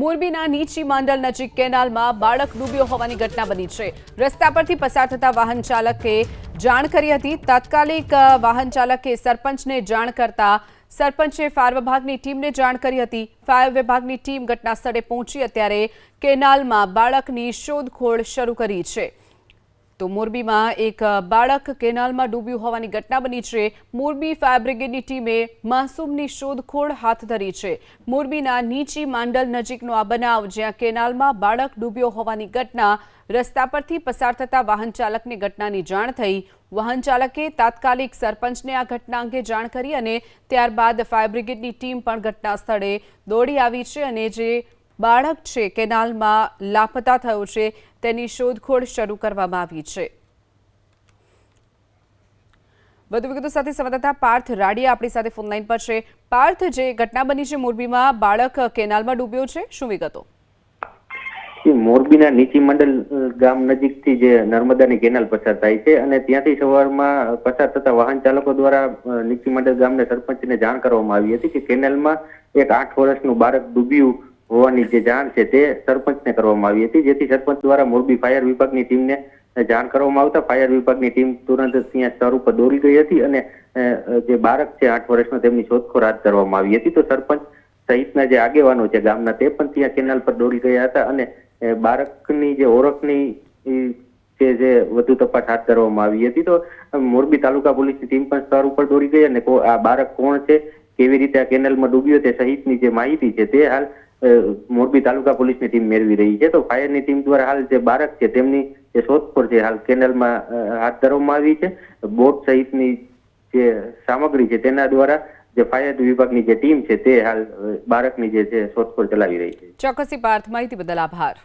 મોરબીના નીચી માંડલ નજીક કેનાલમાં બાળક ડૂબ્યો હોવાની ઘટના બની છે. રસ્તા પરથી પસાર થતા વાહન ચાલકે જાણ કરી હતી. તાત્કાલિક વાહન ચાલકે સરપંચને જાણ કરતા સરપંચે ફાયર વિભાગની ટીમને જાણ કરી હતી. ફાયર વિભાગની ટીમ ઘટના સ્થળે પહોંચી અત્યારે કેનાલમાં બાળકની શોધખોળ શરૂ કરી છે. તો મોરબીમાં એક બાળક કેનાલમાં ડૂબ્યું હોવાની ઘટના બની છે. મોરબી ફાયર બ્રિગેડની ટીમે માસૂમની શોધખોળ હાથ ધરી છે. મોરબીના નીચી માંડલ નજીકનો આ બનાવ, જ્યાં કેનાલમાં બાળક ડૂબ્યો હોવાની ઘટના, રસ્તા પરથી પસાર થતા વાહન ચાલકને ઘટનાની જાણ થઈ. વાહન ચાલકે તાત્કાલિક સરપંચને આ ઘટના અંગે જાણ કરી અને ત્યારબાદ ફાયર બ્રિગેડની ટીમ પણ ઘટના સ્થળે દોડી આવી છે અને જે બાળક છે કેનાલમાં લાપતા થયો છે તેની શોધખોળ શરૂ કરવામાં આવી છે. વધુ વિગતો સાથે સંવાદદાતા પાર્થ રાડિયા આપણી સાથે ફોનલાઈન પર છે. પાર્થ જે ઘટના બની છે મોરબીમાં બાળક કેનાલમાં ડૂબ્યો છે શું વિગતો? મોરબીના નીચી મંડલ અ, ગામ નજીકથી જે નર્મદાની કેનાલ પસાર થાય છે અને ત્યાંથી સવારમાં પસાર થતા વાહન ચાલકો દ્વારા નીચી મંડળ ગામના સરપંચને જાણ કરવામાં આવી હતી કે કેનાલમાં એક આઠ વર્ષનું બાળક ડૂબ્યું હોવાની જે જાણ છે તે સરપંચને કરવામાં આવી હતી. જેથી સરપંચ દ્વારા મોરબી ફાયર વિભાગની ટીમને જાણ કરવામાં આવતા ફાયર વિભાગની ટીમ તુરંત ત્યાં સ્થળ ઉપર દોડી ગઈ હતી અને જે બાળક છે આઠ વર્ષનો તેમની શોધખોળ હાથ ધરવામાં આવી હતી. તો સરપંચ સહિતના જે આગેવાનો છે ગામના તે પણ ત્યાં કેનાલ પર દોડી ગયા હતા અને બાળકની જે ઓળખની જે વધુ તપાસ હાથ ધરવામાં આવી હતી. તો મોરબી તાલુકા પોલીસની ટીમ પણ સ્થળ ઉપર દોડી ગઈ અને આ બાળક કોણ છે, કેવી રીતે આ કેનાલમાં ડૂબ્યો તે સહિતની જે માહિતી છે તે હાલ મોરબી તાલુકા પોલીસની ટીમ મેળવી રહી છે. તો ફાયરની ટીમ દ્વારા હાલ જે બાળક છે, તેમની જે શોધખોળ છે, હાલ કેનાલમાં હાથ ધરવામાં આવી છે. બોટ સહિતની જે સામગ્રી છે, તેના દ્વારા જે ફાયર વિભાગની જે ટીમ છે, તે હાલ બાળકની જે છે શોધખોળ ચલાવી રહી છે. ચોક્કસી પાર્થ માહિતી બદલ આભાર.